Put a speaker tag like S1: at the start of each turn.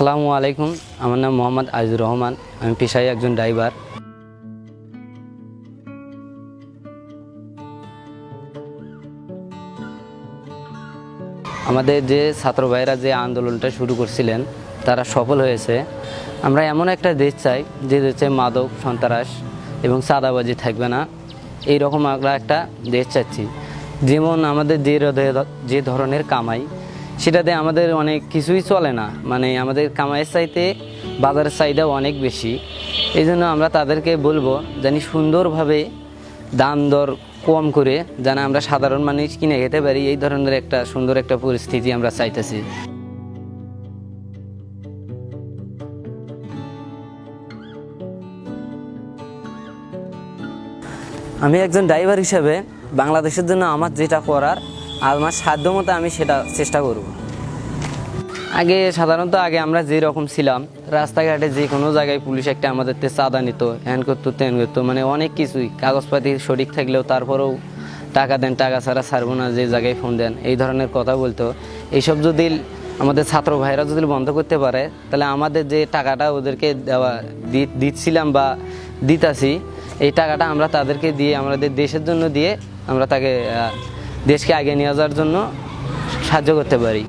S1: আসসালামু আলাইকুম, আমার নাম মোহাম্মদ আজিজুর রহমান, আমি পেশায় একজন ড্রাইভার। আমাদের যে ছাত্র ভাইরা যে আন্দোলনটা শুরু করছিলেন, তারা সফল হয়েছে। আমরা এমন একটা দেশ চাই, যে দেশে মাদক, সন্ত্রাস এবং চাঁদাবাজি থাকবে না। এই রকম আমরা একটা দেশ চাচ্ছি। যেমন আমাদের যে যে ধরনের কামাই সেটাতে আমাদের অনেক কিছুই চলে না। মানে আমাদের কামাইয়ের চাইতে বাজারের চাহিদাও অনেক বেশি। এই জন্য আমরা তাদেরকে বলব জানি সুন্দরভাবে দাম দর কম করে যেন আমরা সাধারণ মানুষ কিনে খেতে পারি। এই ধরনের একটা সুন্দর একটা পরিস্থিতি আমরা চাইতেছি। আমি একজন ড্রাইভার হিসেবে বাংলাদেশের জন্য আমার যেটা করার আমার সাধ্য মতো আমি সেটা চেষ্টা করব। আগে সাধারণত আগে আমরা যে রকম ছিলাম, রাস্তাঘাটে যে কোনো জায়গায় পুলিশ একটা আমাদের তে চাঁদা নিত, হ্যান করতো, ত্যান করতো মানে অনেক কিছুই। কাগজপাতি সঠিক থাকলেও তারপরেও টাকা দেন, টাকা ছাড়া ছাড়বো না, যে জায়গায় ফোন দেন, এই ধরনের কথা বলতো। এইসব যদি আমাদের ছাত্র ভাইরা যদি বন্ধ করতে পারে, তাহলে আমাদের যে টাকাটা ওদেরকে দেওয়া দিচ্ছিলাম বা দিতাছি, এই টাকাটা আমরা তাদেরকে দিয়ে, আমাদের দেশের জন্য দিয়ে আমরা তাকে দেশকে আগে নিয়ে যাওয়ার জন্য সাহায্য করতে পারি।